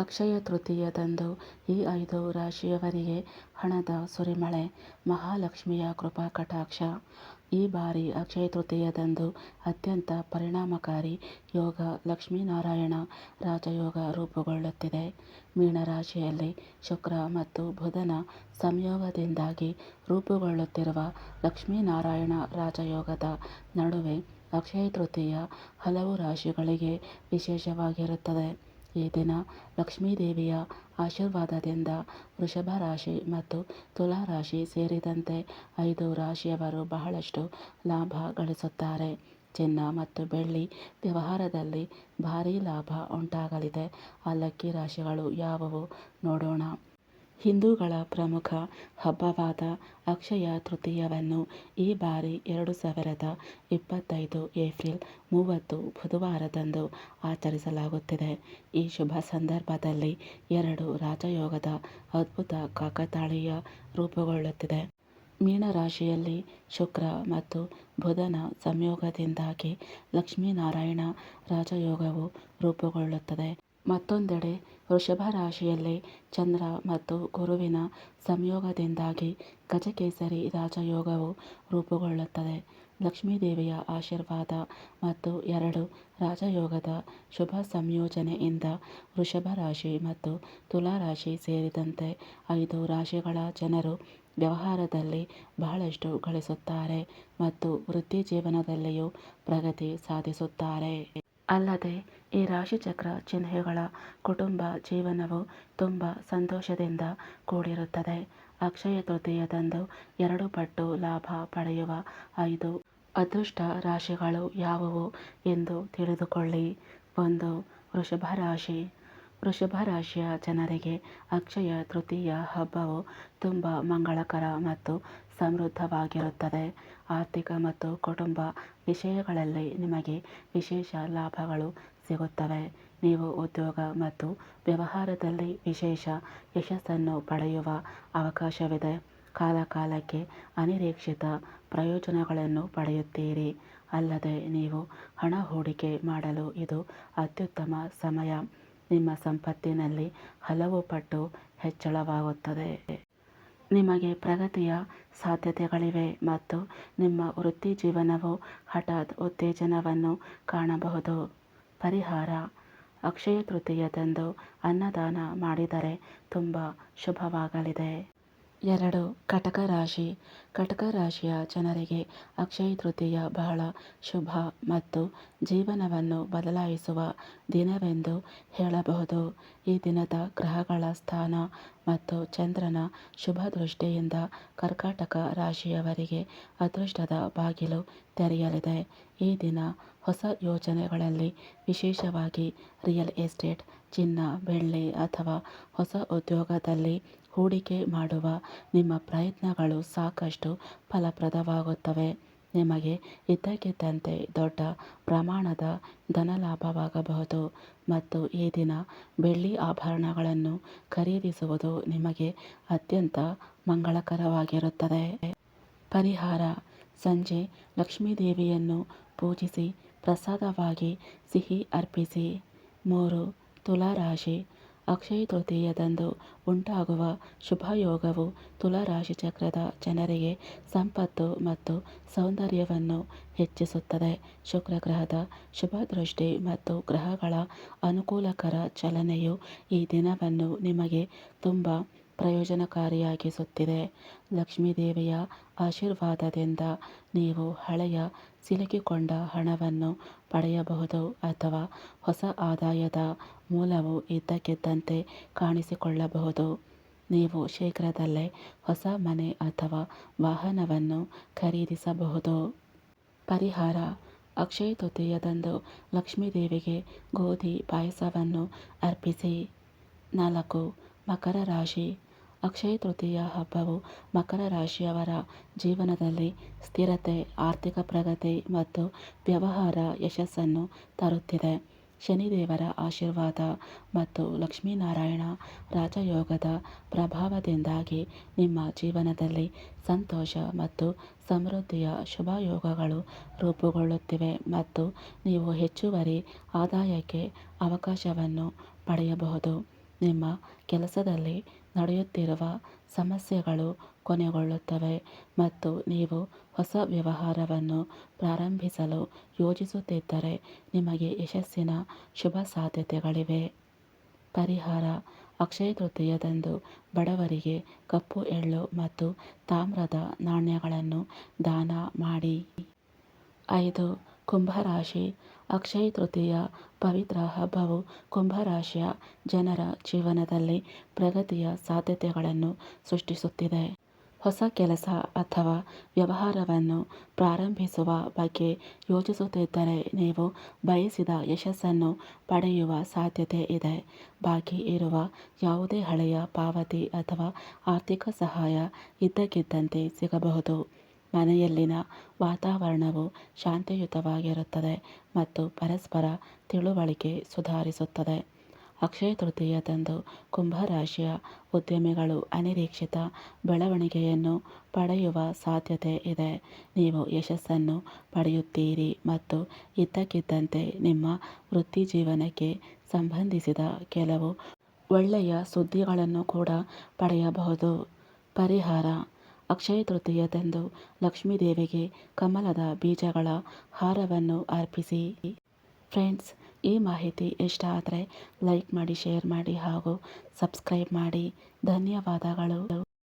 ಅಕ್ಷಯ ತೃತೀಯದಂದು ಈ ಐದು ರಾಶಿಯವರಿಗೆ ಹಣದ ಸುರಿಮಳೆ, ಮಹಾಲಕ್ಷ್ಮಿಯ ಕೃಪಾ ಕಟಾಕ್ಷ. ಈ ಬಾರಿ ಅಕ್ಷಯ ತೃತೀಯದಂದು ಅತ್ಯಂತ ಪರಿಣಾಮಕಾರಿ ಯೋಗ ಲಕ್ಷ್ಮೀನಾರಾಯಣ ರಾಜಯೋಗ ರೂಪುಗೊಳ್ಳುತ್ತಿದೆ. ಮೀನರಾಶಿಯಲ್ಲಿ ಶುಕ್ರ ಮತ್ತು ಬುಧನ ಸಂಯೋಗದಿಂದಾಗಿ ರೂಪುಗೊಳ್ಳುತ್ತಿರುವ ಲಕ್ಷ್ಮೀನಾರಾಯಣ ರಾಜಯೋಗದ ನಡುವೆ ಅಕ್ಷಯ ತೃತೀಯ ಹಲವು ರಾಶಿಗಳಿಗೆ ವಿಶೇಷವಾಗಿರುತ್ತದೆ. ಈ ದಿನ ಲಕ್ಷ್ಮೀದೇವಿಯ ಆಶೀರ್ವಾದದಿಂದ ವೃಷಭ ರಾಶಿ ಮತ್ತು ತುಲಾ ರಾಶಿ ಸೇರಿದಂತೆ ಐದು ರಾಶಿಯವರು ಬಹಳಷ್ಟು ಲಾಭ ಗಳಿಸುತ್ತಾರೆ. ಚಿನ್ನ ಮತ್ತು ಬೆಳ್ಳಿ ವ್ಯವಹಾರದಲ್ಲಿ ಭಾರೀ ಲಾಭ ಉಂಟಾಗಲಿದೆ. ಆ ಲಕ್ಕಿ ರಾಶಿಗಳು ಯಾವುವು ನೋಡೋಣ. ಹಿಂದೂಗಳ ಪ್ರಮುಖ ಹಬ್ಬವಾದ ಅಕ್ಷಯ ತೃತೀಯವನ್ನು ಈ ಬಾರಿ ಎರಡು ಸಾವಿರದ ಇಪ್ಪತ್ತೈದು ಏಪ್ರಿಲ್ ಮೂವತ್ತು ಬುಧವಾರದಂದು ಆಚರಿಸಲಾಗುತ್ತಿದೆ. ಈ ಶುಭ ಸಂದರ್ಭದಲ್ಲಿ ಎರಡು ರಾಜಯೋಗದ ಅದ್ಭುತ ಕಾಕತಾಳೀಯ ರೂಪುಗೊಳ್ಳುತ್ತಿದೆ. ಮೀನರಾಶಿಯಲ್ಲಿ ಶುಕ್ರ ಮತ್ತು ಬುಧನ ಸಂಯೋಗದಿಂದಾಗಿ ಲಕ್ಷ್ಮೀನಾರಾಯಣ ರಾಜಯೋಗವು ರೂಪುಗೊಳ್ಳುತ್ತದೆ. ಮತ್ತೊಂದೆಡೆ ವೃಷಭ ರಾಶಿಯಲ್ಲಿ ಚಂದ್ರ ಮತ್ತು ಗುರುವಿನ ಸಂಯೋಗದಿಂದಾಗಿ ಗಜಕೇಸರಿ ರಾಜಯೋಗವು ರೂಪುಗೊಳ್ಳುತ್ತದೆ. ಲಕ್ಷ್ಮೀದೇವಿಯ ಆಶೀರ್ವಾದ ಮತ್ತು ಎರಡು ರಾಜಯೋಗದ ಶುಭ ಸಂಯೋಜನೆಯಿಂದ ವೃಷಭ ರಾಶಿ ಮತ್ತು ತುಲಾ ರಾಶಿ ಸೇರಿದಂತೆ ಐದು ರಾಶಿಗಳ ಜನರು ವ್ಯವಹಾರದಲ್ಲಿ ಬಹಳಷ್ಟು ಗಳಿಸುತ್ತಾರೆ ಮತ್ತು ವೃತ್ತಿ ಜೀವನದಲ್ಲಿಯೂ ಪ್ರಗತಿ ಸಾಧಿಸುತ್ತಾರೆ. ಅಲ್ಲದೆ ಈ ರಾಶಿಚಕ್ರ ಚಿಹ್ನೆಗಳ ಕುಟುಂಬ ಜೀವನವು ತುಂಬ ಸಂತೋಷದಿಂದ ಕೂಡಿರುತ್ತದೆ. ಅಕ್ಷಯ ತೃತೀಯದಂದು ಎರಡು ಪಟ್ಟು ಲಾಭ ಪಡೆಯುವ ಐದು ಅದೃಷ್ಟ ರಾಶಿಗಳು ಯಾವುವು ಎಂದು ತಿಳಿದುಕೊಳ್ಳಿ. ಒಂದು ವೃಷಭ ರಾಶಿ. ವೃಷಭ ರಾಶಿಯ ಜನರಿಗೆ ಅಕ್ಷಯ ತೃತೀಯ ಹಬ್ಬವು ತುಂಬ ಮಂಗಳಕರ ಮತ್ತು ಸಮೃದ್ಧವಾಗಿರುತ್ತದೆ. ಆರ್ಥಿಕ ಮತ್ತು ಕುಟುಂಬ ವಿಷಯಗಳಲ್ಲಿ ನಿಮಗೆ ವಿಶೇಷ ಲಾಭಗಳು ಸಿಗುತ್ತವೆ. ನೀವು ಉದ್ಯೋಗ ಮತ್ತು ವ್ಯವಹಾರದಲ್ಲಿ ವಿಶೇಷ ಯಶಸ್ಸನ್ನು ಪಡೆಯುವ ಅವಕಾಶವಿದೆ. ಕಾಲಕಾಲಕ್ಕೆ ಅನಿರೀಕ್ಷಿತ ಪ್ರಯೋಜನಗಳನ್ನು ಪಡೆಯುತ್ತೀರಿ. ಅಲ್ಲದೆ ನೀವು ಹಣ ಹೂಡಿಕೆ ಮಾಡಲು ಇದು ಅತ್ಯುತ್ತಮ ಸಮಯ. ನಿಮ್ಮ ಸಂಪತ್ತಿನಲ್ಲಿ ಹಲವು ಪಟ್ಟು ಹೆಚ್ಚಳವಾಗುತ್ತದೆ. ನಿಮಗೆ ಪ್ರಗತಿಯ ಸಾಧ್ಯತೆಗಳಿವೆ ಮತ್ತು ನಿಮ್ಮ ವೃತ್ತಿ ಜೀವನವು ಹಠಾತ್ ಉತ್ತೇಜನವನ್ನು ಕಾಣಬಹುದು. ಪರಿಹಾರ, ಅಕ್ಷಯ ತೃತೀಯದಂದು ಅನ್ನದಾನ ಮಾಡಿದರೆ ತುಂಬ ಶುಭವಾಗಲಿದೆ. ಎರಡು ಕಟಕ ರಾಶಿ. ಕಟಕ ರಾಶಿಯ ಜನರಿಗೆ ಅಕ್ಷಯ ತೃತೀಯ ಬಹಳ ಶುಭ ಮತ್ತು ಜೀವನವನ್ನು ಬದಲಾಯಿಸುವ ದಿನವೆಂದು ಹೇಳಬಹುದು. ಈ ದಿನದ ಗ್ರಹಗಳ ಸ್ಥಾನ ಮತ್ತು ಚಂದ್ರನ ಶುಭ ದೃಷ್ಟಿಯಿಂದ ಕರ್ಕಾಟಕ ರಾಶಿಯವರಿಗೆ ಅದೃಷ್ಟದ ಬಾಗಿಲು ತೆರೆಯಲಿದೆ. ಈ ದಿನ ಹೊಸ ಯೋಜನೆಗಳಲ್ಲಿ ವಿಶೇಷವಾಗಿ ರಿಯಲ್ ಎಸ್ಟೇಟ್, ಚಿನ್ನ, ಬೆಳ್ಳಿ ಅಥವಾ ಹೊಸ ಉದ್ಯೋಗದಲ್ಲಿ ಹೂಡಿಕೆ ಮಾಡುವ ನಿಮ್ಮ ಪ್ರಯತ್ನಗಳು ಸಾಕಷ್ಟು ಫಲಪ್ರದವಾಗುತ್ತವೆ. ನಿಮಗೆ ಇದ್ದಕ್ಕಿದ್ದಂತೆ ದೊಡ್ಡ ಪ್ರಮಾಣದ ಧನಲಾಭವಾಗಬಹುದು ಮತ್ತು ಈ ದಿನ ಬೆಳ್ಳಿ ಆಭರಣಗಳನ್ನು ಖರೀದಿಸುವುದು ನಿಮಗೆ ಅತ್ಯಂತ ಮಂಗಳಕರವಾಗಿರುತ್ತದೆ. ಪರಿಹಾರ. ಸಂಜೆ ಲಕ್ಷ್ಮೀದೇವಿಯನ್ನು ಪೂಜಿಸಿ ಪ್ರಸಾದವಾಗಿ ಸಿಹಿ ಅರ್ಪಿಸಿ. ಮೂರು. ತುಲಾ ರಾಶಿ ಅಕ್ಷಯ ತೃತೀಯದಂದು ಉಂಟಾಗುವ ಶುಭಯೋಗವು ತುಲಾ ರಾಶಿ ಚಕ್ರದ ಜನರಿಗೆ ಸಂಪತ್ತು ಮತ್ತು ಸೌಂದರ್ಯವನ್ನು ಹೆಚ್ಚಿಸುತ್ತದೆ. ಶುಕ್ರ ಗ್ರಹದ ಶುಭ ದೃಷ್ಟಿ ಮತ್ತು ಗ್ರಹಗಳ ಅನುಕೂಲಕರ ಚಲನೆಯು ಈ ದಿನವನ್ನು ನಿಮಗೆ ತುಂಬ ಪ್ರಯೋಜನಕಾರಿಯಾಗಿಸುತ್ತಿದೆ. ಲಕ್ಷ್ಮೀದೇವಿಯ ಆಶೀರ್ವಾದದಿಂದ ನೀವು ಹಳೆಯ ಸಿಲುಕಿಕೊಂಡ ಹಣವನ್ನು ಪಡೆಯಬಹುದು ಅಥವಾ ಹೊಸ ಆದಾಯದ ಮೂಲವು ಇದ್ದಕ್ಕಿದ್ದಂತೆ ಕಾಣಿಸಿಕೊಳ್ಳಬಹುದು. ನೀವು ಶೀಘ್ರದಲ್ಲೇ ಹೊಸ ಮನೆ ಅಥವಾ ವಾಹನವನ್ನು ಖರೀದಿಸಬಹುದು. ಪರಿಹಾರ. ಅಕ್ಷಯ ತೃತೀಯದಂದು ಲಕ್ಷ್ಮೀದೇವಿಗೆ ಗೋಧಿ ಪಾಯಸವನ್ನು ಅರ್ಪಿಸಿ. ನಾಲ್ಕು. ಮಕರ ರಾಶಿ. ಅಕ್ಷಯ ತೃತೀಯ ಹಬ್ಬವು ಮಕರ ರಾಶಿಯವರ ಜೀವನದಲ್ಲಿ ಸ್ಥಿರತೆ, ಆರ್ಥಿಕ ಪ್ರಗತಿ ಮತ್ತು ವ್ಯವಹಾರ ಯಶಸ್ಸನ್ನು ತರುತ್ತಿದೆ. ಶನಿದೇವರ ಆಶೀರ್ವಾದ ಮತ್ತು ಲಕ್ಷ್ಮೀನಾರಾಯಣ ರಾಜಯೋಗದ ಪ್ರಭಾವದಿಂದಾಗಿ ನಿಮ್ಮ ಜೀವನದಲ್ಲಿ ಸಂತೋಷ ಮತ್ತು ಸಮೃದ್ಧಿಯ ಶುಭಯೋಗಗಳು ರೂಪುಗೊಳ್ಳುತ್ತಿವೆ ಮತ್ತು ನೀವು ಹೆಚ್ಚುವರಿ ಆದಾಯಕ್ಕೆ ಅವಕಾಶವನ್ನು ಪಡೆಯಬಹುದು. ನಿಮ್ಮ ಕೆಲಸದಲ್ಲಿ ನಡೆಯುತ್ತಿರುವ ಸಮಸ್ಯೆಗಳು ಕೊನೆಗೊಳ್ಳುತ್ತವೆ ಮತ್ತು ನೀವು ಹೊಸ ವ್ಯವಹಾರವನ್ನು ಪ್ರಾರಂಭಿಸಲು ಯೋಜಿಸುತ್ತಿದ್ದರೆ ನಿಮಗೆ ಯಶಸ್ಸಿನ ಶುಭ ಸಾಧ್ಯತೆಗಳಿವೆ. ಪರಿಹಾರ ಅಕ್ಷಯ ತೃತೀಯದಂದು ಬಡವರಿಗೆ ಕಪ್ಪು, ಎಳ್ಳು ಮತ್ತು ತಾಮ್ರದ ನಾಣ್ಯಗಳನ್ನು ದಾನ ಮಾಡಿ. ಐದು ಕುಂಭರಾಶಿ ಅಕ್ಷಯ ತೃತೀಯ ಪವಿತ್ರ ಹಬ್ಬವು ಕುಂಭರಾಶಿಯ ಜನರ ಜೀವನದಲ್ಲಿ ಪ್ರಗತಿಯ ಸಾಧ್ಯತೆಗಳನ್ನು ಸೃಷ್ಟಿಸುತ್ತಿದೆ. ಹೊಸ ಕೆಲಸ ಅಥವಾ ವ್ಯವಹಾರವನ್ನು ಪ್ರಾರಂಭಿಸುವ ಬಗ್ಗೆ ಯೋಚಿಸುತ್ತಿದ್ದರೆ ನೀವು ಬಯಸಿದ ಯಶಸ್ಸನ್ನು ಪಡೆಯುವ ಸಾಧ್ಯತೆ ಇದೆ. ಬಾಕಿ ಇರುವ ಯಾವುದೇ ಹಳೆಯ ಪಾವತಿ ಅಥವಾ ಆರ್ಥಿಕ ಸಹಾಯ ಇದ್ದಕ್ಕಿದ್ದಂತೆ ಸಿಗಬಹುದು. ಮನೆಯಲ್ಲಿನ ವಾತಾವರಣವು ಶಾಂತಿಯುತವಾಗಿರುತ್ತದೆ ಮತ್ತು ಪರಸ್ಪರ ತಿಳುವಳಿಕೆ ಸುಧಾರಿಸುತ್ತದೆ. ಅಕ್ಷಯ ತೃತೀಯದಂದು ಕುಂಭರಾಶಿಯ ಉದ್ಯಮಿಗಳು ಅನಿರೀಕ್ಷಿತ ಬೆಳವಣಿಗೆಯನ್ನು ಪಡೆಯುವ ಸಾಧ್ಯತೆ ಇದೆ. ನೀವು ಯಶಸ್ಸನ್ನು ಪಡೆಯುತ್ತೀರಿ ಮತ್ತು ಇದ್ದಕ್ಕಿದ್ದಂತೆ ನಿಮ್ಮ ವೃತ್ತಿ ಜೀವನಕ್ಕೆ ಸಂಬಂಧಿಸಿದ ಕೆಲವು ಒಳ್ಳೆಯ ಸುದ್ದಿಗಳನ್ನು ಕೂಡ ಪಡೆಯಬಹುದು. ಪರಿಹಾರ ಅಕ್ಷಯ ತೃತೀಯದಂದು ಲಕ್ಷ್ಮೀದೇವಿಗೆ ಕಮಲದ ಬೀಜಗಳ ಹಾರವನ್ನು ಅರ್ಪಿಸಿ. ಫ್ರೆಂಡ್ಸ್, ಈ ಮಾಹಿತಿ ಇಷ್ಟ ಆದರೆ ಲೈಕ್ ಮಾಡಿ, ಶೇರ್ ಮಾಡಿ ಹಾಗೂ ಸಬ್ಸ್ಕ್ರೈಬ್ ಮಾಡಿ. ಧನ್ಯವಾದಗಳು.